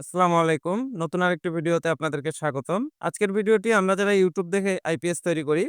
আসসালামু আলাইকুম। নতুন আরেকটি ভিডিওতে আপনাদেরকে স্বাগতম। আজকের ভিডিওটি আমরা যারা ইউটিউব দেখে আইপিএস তৈরি করি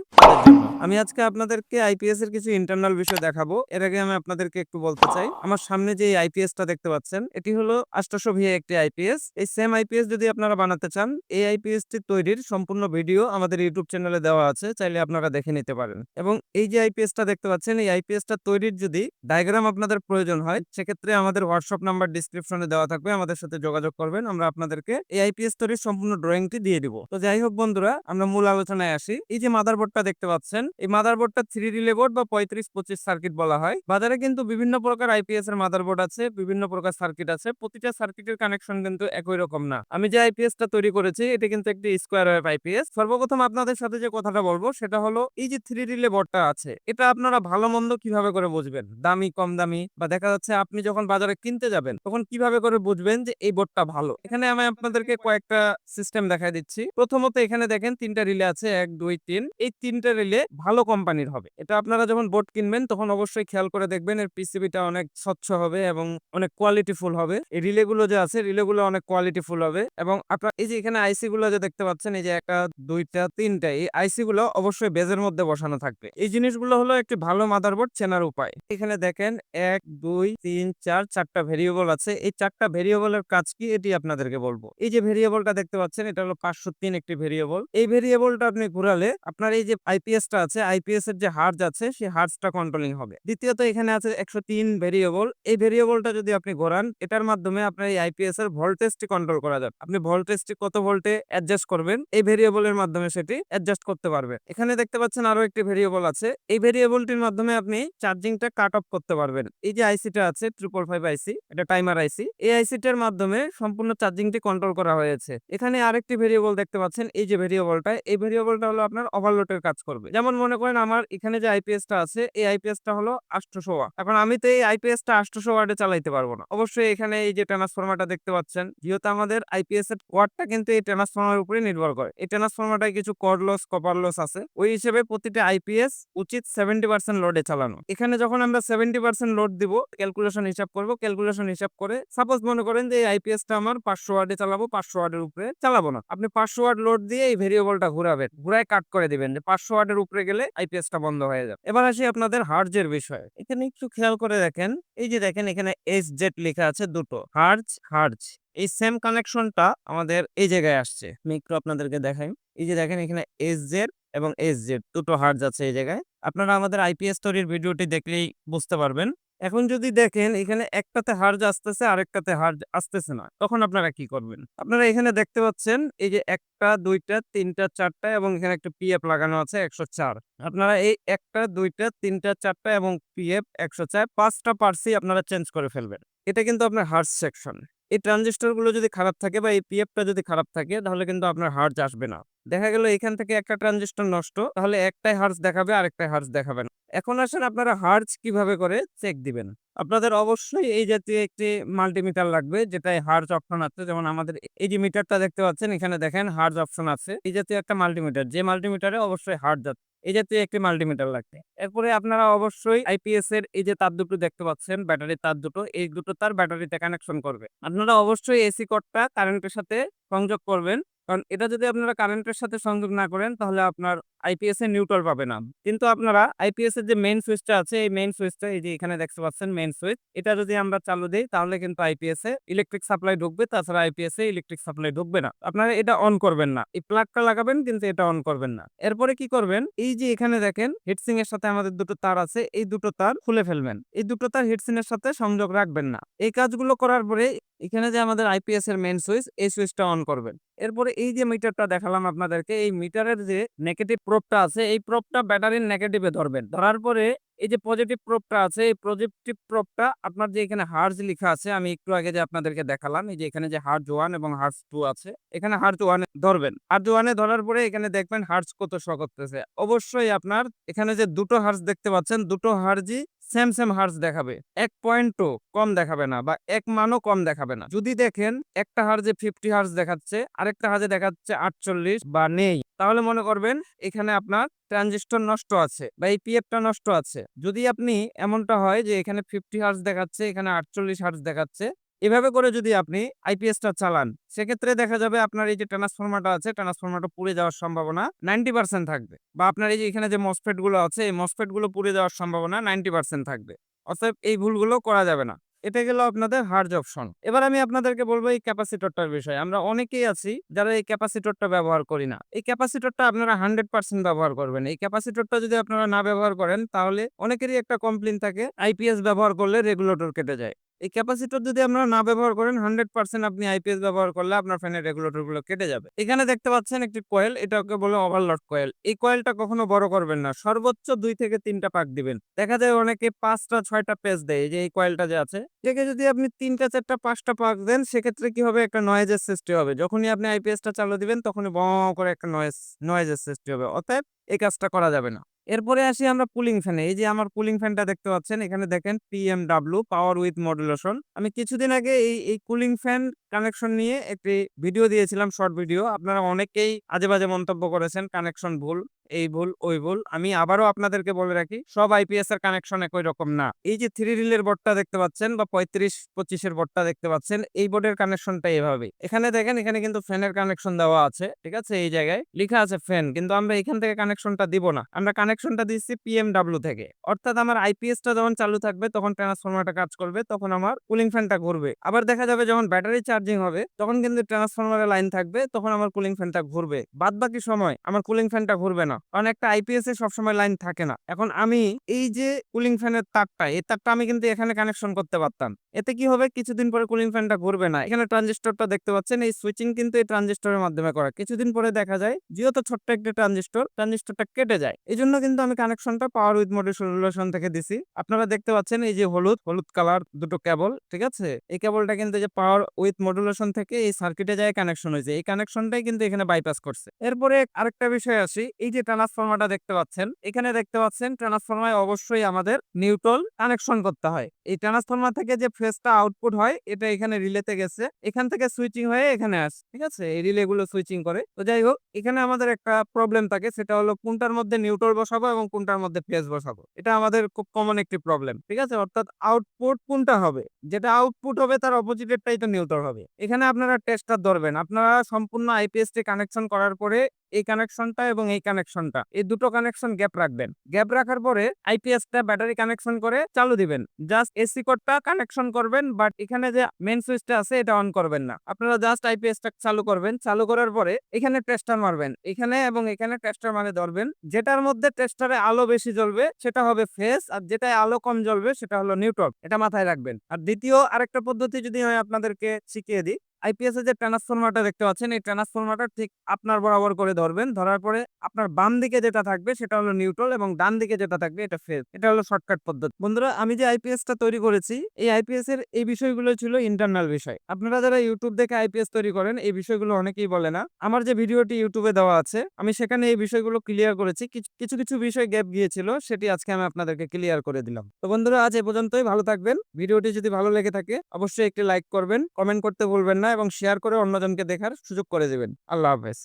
আমি আজকে আপনাদেরকে আইপিএস এর কিছু ইন্টারনাল বিষয় দেখাবো। এর আগে আমি আপনাদেরকে একটু বলতে চাই। আমার সামনে যে আইপিএসটা দেখতে পাচ্ছেন, এটি হলো আষ্টশো ভি একটি আইপিএস এই সেম আইপিএস যদি আপনারা বানাতে চান, এই আইপিএস টি তৈরির সম্পূর্ণ ভিডিও আমাদের ইউটিউব চ্যানেলে দেওয়া আছে, চাইলে আপনারা দেখে নিতে পারেন। এবং এই যে আইপিএসটা দেখতে পাচ্ছেন, এই আইপিএসটা তৈরির যদি ডায়াগ্রাম আপনাদের প্রয়োজন হয়, সেক্ষেত্রে আমাদের হোয়াটসঅ্যাপ নাম্বার ডিসক্রিপশনে দেওয়া থাকবে। আমাদের সাথে যোগাযোগ করবেন, আমরা আপনাদেরকে এই আইপিএস তৈরির সম্পূর্ণ ড্রয়িংটি দিয়ে দিব। তো যাই হোক বন্ধুরা, আমরা মূল আলোচনায় আসি। এই যে মাদারবোর্ডটা দেখতে পাচ্ছেন, এই মাদারবোর্ডটা থ্রি রিলে বোর্ড বা পঁয়ত্রিশ পঁচিশ সার্কিট বলা হয়। বাজারে কিন্তু বিভিন্ন প্রকার আইপিএস এর মাদারবোর্ড আছে, বিভিন্ন প্রকার সার্কিট আছে। প্রতিটা সার্কিটের কানেকশন কিন্তু একই রকম না। আমি যে আইপিএসটা তৈরি করেছি, এটা কিন্তু একটি স্কোয়ার ওয়েভ আইপিএস সর্বপ্রথম আপনাদের সাথে যে কথাটা বলব, সেটা হলো এই যে থ্রি রিলে বোর্ডটা আছে, এটা আপনারা ভালো মন্দ কীভাবে করে বুঝবেন? দামি, কম দামি? বা দেখা যাচ্ছে আপনি যখন বাজারে কিনতে যাবেন, তখন কীভাবে করে বুঝবেন যে এই বোর্ডটা ভালো এখানে আমি আপনাদেরকে কয়েকটা সিস্টেম দেখাই দিচ্ছি। প্রথমত এখানে দেখেন তিনটা রিলে আছে, এক, দুই, তিন। এই তিনটা রিলে ভালো কোম্পানির হবে। এটা আপনারা যখন বোর্ড কিনবেন, তখন অবশ্যই খেয়াল করে দেখবেন এর পিসিবিটা অনেক স্বচ্ছ হবে এবং অনেক কোয়ালিটিফুল হবে। এই রিলে গুলো যে আছে রিলে গুলো অনেক কোয়ালিটিফুল হবে এবং আপনার এই যে এখানে আইসি গুলো যে দেখতে পাচ্ছেন, এই যে একটা, দুইটা, তিনটা, এই আইসি গুলো অবশ্যই বেজের মধ্যে বসানো থাকবে। এই জিনিসগুলো হলো একটি ভালো মাদারবোর্ড চেনার উপায়। এখানে দেখেন, এক, দুই, তিন, চার, চারটা ভেরিয়েবল আছে। এই চারটা ভেরিয়েবলের কাজ কি? এটি আপনাদেরকে বলব। এই যে ভেরিয়েবলটা দেখতে পাচ্ছেন, এটা হলো পাঁচশো তিন একটি ভেরিয়েবল এই ভেরিয়েবলটা আপনি ঘুরালে আপনার এই যে আইপিএসটা আছে আইপিএস এর যে হার্জ আছে, সেই হার্জটা কন্ট্রোলিং হবে। দ্বিতীয়ত এখানে আছে একশো তিন ভেরিয়েবল এই ভেরিয়েবলটা যদি আপনি ঘোরান, এটার মাধ্যমে আপনার এই আইপিএস এর ভোল্টেজটি কন্ট্রোল করা যাবে। আপনি ভোল্টেজটি কত ভোল্টে অ্যাডজাস্ট করবেন, এই ভেরিয়েবলের মাধ্যমে সেটি অ্যাডজাস্ট করতে পারবেন। এখানে দেখতে পাচ্ছেন আরও একটি ভেরিয়েবল আছে। এই ভেরিয়েবলটির মাধ্যমে আপনি চার্জিংটা কাট অফ করতে পারবেন। এই যে আইসিটা আছে ট্রিপল ফাইভ আইসি এটা টাইমার আইসি এই আইসিটার মাধ্যমে সম্পূর্ণ চার্জিংটি কন্ট্রোল করা হয়েছে। এখানে আরেকটি ভেরিয়েবল দেখতে পাচ্ছেন, এই যে ভেরিয়েবলটা এই ভেরিয়েবলটা হলো আপনার ওভারলোডের কাজ করবে। যেমন মনে করেন আমার এখানে যে আইপিএসটা আছে, এই আইপিএসটা হলো আটশোশো ওয়াট। এখন আমি তো এই আইপিএসটা আটশোশো ওয়াটে চালাইতে পারব না। অবশ্যই এখানে এই যে ট্রান্সফরমারটা দেখতে পাচ্ছেন, যেহেতু আমাদের আইপিএস এর ওয়াটটা কিন্তু এই ট্রান্সফরমার উপরে নির্ভর করে। এই ট্রান্সফরমারটায় কিছু কর লস কপার লস আছে। ওই হিসেবে প্রতিটা আইপিএস উচিত সেভেন্টি পার্সেন্ট লোডে চালানো। এখানে যখন আমরা সেভেন্টি পার্সেন্ট লোড দিব ক্যালকুলেশন হিসাব করব। ক্যালকুলেশন হিসাব করে সাপোজ মনে করেন যে এই আইপিএসটা আমার পাঁচশো ওয়াটে চালাবো ওয়াটের উপরে চালাবো না। আপনি ওয়াট লোড দিয়ে এই ভেরিয়েবলটা ঘুরাবেন, ঘুরায় কাট করে দিবেন যে ওয়াটের উপরে গেলে আইপিএসটা বন্ধ হয়ে যাবে। এবার আসি আপনাদের হার্জের বিষয়ে। এখানে একটু খেয়াল করে দেখেন, এই যে দেখেন এখানে এস জেড লেখা আছে দুটো। হার্জ হার্জ এই সেম কানেকশনটা আমাদের এই জায়গায় আসছে। আমি একটু আপনাদেরকে দেখাই। এই যে দেখেন এখানে এস জেড এবং এস জেড দুটো হার্জ আছে এই জায়গায়। আপনারা আমাদের আইপিএস স্টোরির ভিডিওটি দেখলেই বুঝতে পারবেন। এখন যদি দেখেন, এখানে একটাতে হার্জ আসতেছে, আরেকটাতে হার্জ আসতেছে না, তখন আপনারা কি করবেন? আপনারা এখানে দেখতে পাচ্ছেন, এই যে একটা, দুইটা, তিনটা, চারটা এবং এখানে একটা পিএফ লাগানো আছে একশো চার। আপনারা এই একটা, দুইটা, তিনটা, চারটা এবং পিএফ একশো চার, পাঁচটা পার্সি আপনারা চেঞ্জ করে ফেলবেন। এটা কিন্তু আপনার হার্জ সেকশন। এই ট্রানজিস্টরগুলো যদি খারাপ থাকে বা এই পিএফটা যদি খারাপ থাকে, তাহলে কিন্তু আপনার হার্জ আসবে না। দেখা গেল এখান থেকে একটা ট্রানজিস্টর নষ্ট, তাহলে একটাই হার্জ দেখাবে, আরেকটাই হার্জ দেখাবে না। এখন আসেন আপনারা হার্জ কীভাবে করে চেক দিবেন। আপনাদের অবশ্যই এই জাতীয় একটি মাল্টিমিটার লাগবে যেটাই হার্জ অপশন আছে। যেমন আমাদের এই যে মিটারটা দেখতে পাচ্ছেন, এখানে দেখেন হার্জ অপশন আছে। এই জাতীয় একটা মাল্টিমিটার যে মাল্টিমিটারে অবশ্যই হার্জ আছে। এই জাতীয় একটি মাল্টিমিটার লাগবে। এরপরে আপনারা অবশ্যই আইপিএস এর এই যে তার দুটো দেখতে পাচ্ছেন ব্যাটারি তার দুটো, এই দুটো তার ব্যাটারিতে কানেকশন করবে। আপনারা অবশ্যই এসি কোডটা কারেন্টের সাথে সংযোগ করবেন। কারণ এটা যদি আপনারা কারেন্টের সাথে সংযোগ না করেন, তাহলে আপনার আইপিএস এর নিউট্রাল পাবে না। কিন্তু আপনারা আইপিএস এর যে মেইন সুইচটা আছে, এই মেইন সুইচটা এই যে এখানে দেখতে পাচ্ছেন মেইন সুইচ এটা যদি আমরা চালু দিই, তাহলে কিন্তু আইপিএস এ ইলেকট্রিক সাপ্লাই ঢুকবে, তাছাড়া আইপিএস এ ইলেকট্রিক সাপ্লাই ঢুকবে না। আপনারা এটা অন করবেন না। এই প্লাগটা লাগাবেন, কিন্তু এটা অন করবেন না। এরপরে কি করবেন? এই যে এখানে দেখেন হিটসিং এর সাথে আমাদের দুটো তার আছে, এই দুটো তার খুলে ফেলবেন। এই দুটো তার হিটসিং এর সাথে সংযোগ রাখবেন না। এই কাজগুলো করার পরে, এখানে যে আমাদের আইপিএস এর মেইন সুইচ এই সুইচটা অন করবেন। এরপরে এই যে মিটারটা দেখালাম আপনাদেরকে, এই মিটারের যে নেগেটিভ প্রোবটা আছে, এই প্রোবটা ব্যাটারির নেগেটিভে ধরবেন। ধরার পরে এই যে পজিটিভ প্রোবটা আছে, এই পজিটিভ প্রোবটা আপনার যে এখানে হার্জ লেখা আছে, আমি একটু আগে যে আপনাদেরকে দেখালাম, এই যে এখানে যে হার্জ ওয়ান এবং হার্জ টু আছে, এখানে হার্জ ওয়ানে ধরবেন। হার্জ ওয়ানে ধরার পরে এখানে দেখবেন হার্জ কত শো করতেছে। অবশ্যই আপনার এখানে যে দুটো হার্জ দেখতে পাচ্ছেন, দুটো হার্জই সেম সেম হার্স দেখাবে। এক পয়েন্টও কম দেখাবে না বা এক মানও কম দেখাবে না। যদি দেখেন একটা হার্জে ফিফটি হার্স দেখাচ্ছে, আরেকটা হার্জে দেখাচ্ছে আটচল্লিশ বা নেই, তাহলে মনে করবেন এখানে আপনার ট্রানজিস্টর নষ্ট আছে বা এই পিএফটা নষ্ট আছে। যদি আপনি এমনটা হয় যে এখানে ফিফটি হার্স দেখাচ্ছে, এখানে আটচল্লিশ হার্স দেখাচ্ছে এভাবে করে যদি আপনি আইপিএসটা চালান, সেক্ষেত্রে দেখা যাবে আপনার এই যে ট্রান্সফরমারটা আছে, ট্রান্সফরমারটা পুড়ে যাওয়ার সম্ভাবনা নাইনটি পার্সেন্ট থাকবে। বা আপনার এই যে এখানে যে মসফেটগুলো আছে, এই মসফেটগুলো পুড়ে যাওয়ার সম্ভাবনা নাইনটি পার্সেন্ট থাকবে। অতএব এই ভুলগুলো করা যাবে না। এটা গেল আপনাদের হার্জ অপশন। এবার আমি আপনাদেরকে বলব এই ক্যাপাসিটরটার বিষয়ে। আমরা অনেকেই আছি যারা এই ক্যাপাসিটরটা ব্যবহার করি না। এই ক্যাপাসিটরটা আপনারা হান্ড্রেড পার্সেন্ট ব্যবহার করবেন। এই ক্যাপাসিটরটা যদি আপনারা না ব্যবহার করেন, তাহলে অনেকেরই একটা কমপ্লেন থাকে, আইপিএস ব্যবহার করলে রেগুলেটর কেটে যায়। এই ক্যাপাসিটর যদি আপনারা না ব্যবহার করেন হান্ড্রেড পার্সেন্ট আপনি আইপিএস ব্যবহার করলে আপনার ফ্যানের রেগুলেটরগুলো কেটে যাবে। এখানে দেখতে পাচ্ছেন একটি কয়েল এটাকে বলে ওভারলোড কয়েল এই কয়েলটা কখনো বড় করবেন না, সর্বোচ্চ দুই থেকে তিনটা পাক দিবেন। দেখা যায় অনেকে পাঁচটা, ছয়টা পেজ দেয় যে এই কয়েলটা যে আছে। এটাকে যদি আপনি তিনটা, চারটা, পাঁচটা পাক দেন, সেক্ষেত্রে কি হবে? একটা নয়েজের সৃষ্টি হবে। যখনই আপনি আইপিএসটা চালু দিবেন, তখনই ব করে একটা নয়েজ নয়েজের সৃষ্টি হবে। অতএব এই কাজটা করা যাবে না। এরপরে আসি আমরা কুলিং ফ্যানে। এই যে আমার কুলিং ফ্যানটা দেখতে পাচ্ছেন, এখানে দেখেন P PWM power with modulation আমি কিছুদিন আগে এই এই কুলিং ফ্যান কানেকশন নিয়ে একটি ভিডিও দিয়েছিলাম শর্ট ভিডিও আপনারা অনেকেই আজে বাজে মন্তব্য করেছেন কানেকশন ভুল, এই ভুল, ওই ভুল। আমি আবারও আপনাদেরকে বলে রাখি, সব আইপিএস এর কানেকশন একই রকম না। এই যে থ্রি রিলের বোর্ডটা দেখতে পাচ্ছেন বা পঁয়ত্রিশ, পঁচিশের বোর্ডটা দেখতে পাচ্ছেন, এই বোর্ডের কানেকশনটা এভাবে এখানে দেখেন, এখানে কিন্তু ফ্যানের কানেকশন দেওয়া আছে, ঠিক আছে? এই জায়গায় লেখা আছে ফ্যান কিন্তু আমরা এখান থেকে কানেকশনটা দিব না। আমরা কানেকশনটা দিচ্ছি পিএমডাব্লিউ থেকে। অর্থাৎ আমার আইপিএসটা যখন চালু থাকবে, তখন ট্রান্সফরমারটা কাজ করবে, তখন আমার কুলিং ফ্যানটা ঘুরবে। আবার দেখা যাবে যখন ব্যাটারি চার্জিং হবে, তখন কিন্তু ট্রান্সফরমারের লাইন থাকবে, তখন আমার কুলিং ফ্যানটা ঘুরবে। বাদ বাকি সময়, আমার কুলিং ফ্যানটা ঘুরবে না। কারণ একটা আইপিএস এ সবসময় লাইন থাকে না। এখন আমি এই যে কুলিং ফ্যানের তারটা, এই তারটা আমি কিন্তু এখানে কানেকশন করতে পারতাম। এতে কি হবে? কিছুদিন পরে কুলিং ফ্যানটা ঘুরবে না। এখানে ট্রানজিস্টরটা দেখতে পাচ্ছেন, এই সুইচিং কিন্তু এই ট্রানজিস্টরের মাধ্যমে করা। কিছুদিন পরে দেখা যায়, যেহেতু ছোট্ট একটা ট্রানজিস্টর ট্রানজিস্টরটা কেটে যায়। এই জন্য কিন্তু আমি কানেকশনটা পাওয়ার উইথ মডুলেশন থেকে দিছি। আপনারা দেখতে পাচ্ছেন, এই যে হলুদ হলুদ কালার দুটো কেবল ঠিক আছে? এই কেবলটা কিন্তু যে পাওয়ার উইথ মডুলেশন থেকে এই সার্কিটে যায় কানেকশন হয়েছে এই কানেকশনটাই কিন্তু এখানে বাইপাস করছে। এরপরে আরেকটা বিষয় আসি, এই যে ট্রান্সফরমারটা দেখতে পাচ্ছেন, এখানে দেখতে পাচ্ছেন ট্রান্সফরমার অবশ্যই আমাদের নিউট্রাল কানেকশন করতে হয়। এই ট্রান্সফরমার থেকে যে ফেসটা আউটপুট হয়, এটা এখানে রিলেতে গেছে। এখান থেকে সুইচিং হয়ে এখানে আসে, ঠিক আছে? এই রিলে গুলো সুইচিং করে। তো যাই হোক, এখানে আমাদের একটা প্রবলেম থাকে, সেটা হলো কোনটার মধ্যে নিউট্রাল বসাবো এবং কোনটার মধ্যে ফেস বসাবো। এটা আমাদের খুব কমন একটি প্রবলেম ঠিক আছে? অর্থাৎ আউটপুট কোনটা হবে? যেটা আউটপুট হবে, তার অপোজিটেরটাই তো নিউট্রাল হবে। এখানে আপনারা টেস্টার ধরবেন। আপনারা সম্পূর্ণ আইপিএস টি কানেকশন করার পরে এই কানেকশনটা এবং এই কানেকশনটা এই দুটো কানেকশন গ্যাপ রাখবেন। গ্যাপ রাখার পরে আইপিএসটা ব্যাটারি কানেকশন করে চালু দিবেন। জাস্ট এসি কোডটা কানেকশন করবেন বাট এখানে যে মেন সুইচটা আছে, এটা অন করবেন না। আপনারা জাস্ট আইপিএসটা চালু করবেন। চালু করার পরে এখানে টেস্টার মারবেন। এখানে এবং এখানে টেস্টার মানে ধরবেন। যেটার মধ্যে টেস্টারে আলো বেশি জ্বলবে, সেটা হবে ফেস আর যেটায় আলো কম জ্বলবে, সেটা হলো নিউটক এটা মাথায় রাখবেন। আর দ্বিতীয় আরেকটা পদ্ধতি যদি হয় আপনাদেরকে শিখিয়ে দিই। আইপিএস এর যে ট্রান্সফরমারটা দেখতে পাচ্ছেন, এই ট্রান্সফরমারটা ঠিক আপনার বরাবর করে ধরবেন। ধরার পরে আপনার বাম দিকে যেটা থাকবে সেটা হলো নিউট্রাল এবং ডান দিকে যেটা থাকবে এটা ফেজ এটা হলো শর্টকাট পদ্ধতি। বন্ধুরা, আমি যে আইপিএসটা তৈরি করেছি, এই আইপিএস এর এই বিষয়গুলো ছিল ইন্টারনাল বিষয়। আপনারা যারা ইউটিউব দেখে আইপিএস তৈরি করেন, এই বিষয়গুলো অনেকেই বলে না। আমার যে ভিডিওটি ইউটিউবে দেওয়া আছে, আমি সেখানে এই বিষয়গুলো ক্লিয়ার করেছি। কিছু কিছু বিষয় গ্যাপ গিয়েছিল, সেটি আজকে আমি আপনাদেরকে ক্লিয়ার করে দিলাম। তো বন্ধুরা, আজ এ পর্যন্তই। ভালো থাকবেন। ভিডিওটি যদি ভালো লেগে থাকে, অবশ্যই একটি লাইক করবেন। কমেন্ট করতে ভুলবেন না। এবং শেয়ার করে অন্যজনকে দেখার সুযোগ করে দেবেন। আল্লাহ হাফেজ।